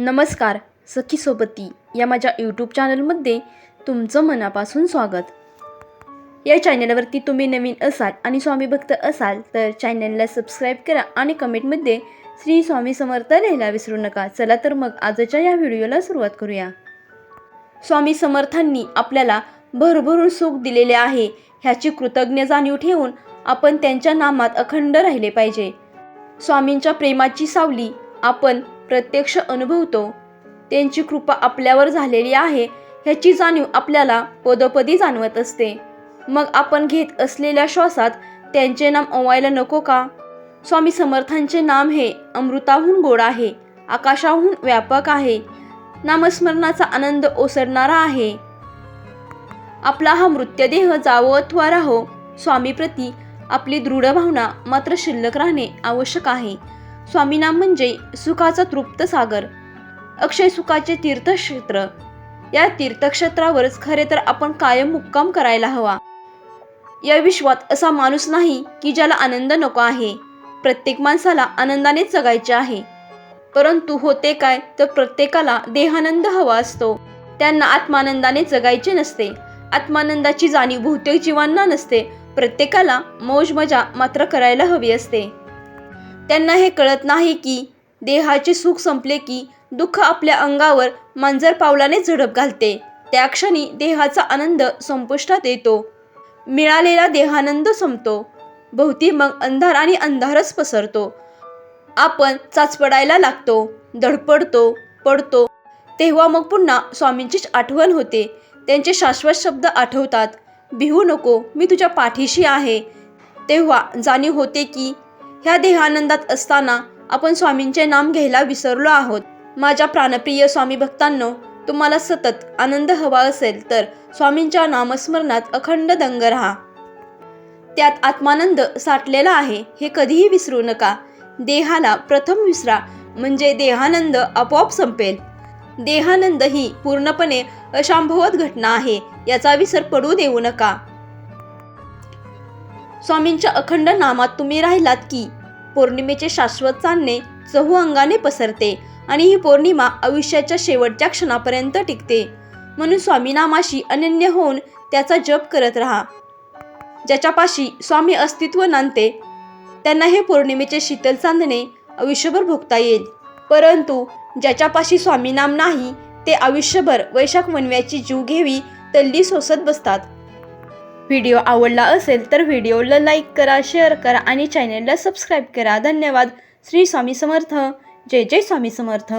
नमस्कार सखी सोबती या माझ्या यूट्यूब चॅनलमध्ये तुमचं मनापासून स्वागत. या चॅनलवरती तुम्ही नवीन असाल आणि स्वामी भक्त असाल तर चॅनलला सबस्क्राईब करा आणि कमेंटमध्ये श्री स्वामी समर्थ लिहायला विसरू नका. चला तर मग आजच्या या व्हिडिओला सुरुवात करूया. स्वामी समर्थांनी आपल्याला भरभरून सुख दिलेले आहे ह्याची कृतज्ञ जाणीव ठेवून आपण त्यांच्या नामात अखंड राहिले पाहिजे. स्वामींच्या प्रेमाची सावली आपण प्रत्यक्ष अनुभवतो. त्यांची कृपा आपल्यावर झालेली आहे ह्याची जाणीव आपल्याला पदोपदी जाणवत असते. मग आपण घेत असलेल्या श्वासात त्यांचे नाम ओवायला नको का? स्वामी समर्थांचे नाम हे अमृताहून गोड आहे आकाशाहून व्यापक आहे नामस्मरणाचा आनंद ओसरणारा आहे. आपला हा मृत्यदेह जावो अथवा राहो स्वामीप्रती आपली दृढ भावना मात्र शिल्लक राहणे आवश्यक आहे. स्वामीनाम म्हणजे सुखाचा तृप्त सागर अक्षय सुखाचे तीर्थक्षेत्र. या तीर्थक्षेत्रावरच खरे तर आपण कायम मुक्काम करायला हवा. या विश्वात असा माणूस नाही की ज्याला आनंद नको आहे. प्रत्येक माणसाला आनंदानेच जगायचे आहे. परंतु होते काय तर प्रत्येकाला देहानंद हवा असतो. त्यांना आत्मानंदाने जगायचे नसते. आत्मानंदाची जाणीव बहुतेक जीवांना नसते. प्रत्येकाला मौज मजा मात्र करायला हवी असते. त्यांना हे कळत नाही की देहाचे सुख संपले की दुःख आपल्या अंगावर मांजर पावलाने झडप घालते. त्या क्षणी देहाचा आनंद संपुष्टात येतो. मिळालेला देहानंद संपतो. भोवती मग अंधार आणि अंधारच पसरतो. आपण चाचपडायला लागतो. धडपडतो पडतो. तेव्हा मग पुन्हा स्वामींचीच आठवण होते. त्यांचे शाश्वत शब्द आठवतात भिवू नको मी तुझ्या पाठीशी आहे. तेव्हा जाणीव होते की ह्या देहानंदात असताना आपण स्वामींचे नाम घ्यायला विसरलो आहोत. माझ्या प्राणप्रिय स्वामी भक्तांनो तुम्हाला सतत आनंद हवा असेल तर स्वामींच्या नामस्मरणात अखंड दंग राहा. त्यात आत्मानंद साठलेला आहे हे कधीही विसरू नका. देहाला प्रथम विसरा म्हणजे देहानंद आपोआप संपेल. देहानंद ही पूर्णपणे अशांभवत घटना आहे याचा विसर पडू देऊ नका. स्वामींच्या अखंड नामात तुम्ही राहिलात की पौर्णिमेचे शाश्वत चांदणे चहू अंगाने पसरते आणि ही पौर्णिमा आयुष्याच्या शेवटच्या क्षणापर्यंत टिकते. म्हणून स्वामीनामाशी अनन्य होऊन त्याचा जप करत राहा. ज्याच्यापाशी स्वामी अस्तित्व नांदते त्यांना हे पौर्णिमेचे शीतल चांदणे आयुष्यभर भोगता येईल. परंतु ज्याच्यापाशी स्वामी नाम नाही ते आयुष्यभर वैशाख वनव्याची जीव घेवी तल्ली सोसत बसतात. व्हिडिओ आवडला असेल तर व्हिडिओला लाईक करा शेअर करा आणि चॅनेलला सबस्क्राईब करा. धन्यवाद. श्री स्वामी समर्थ. जय जय स्वामी समर्थ.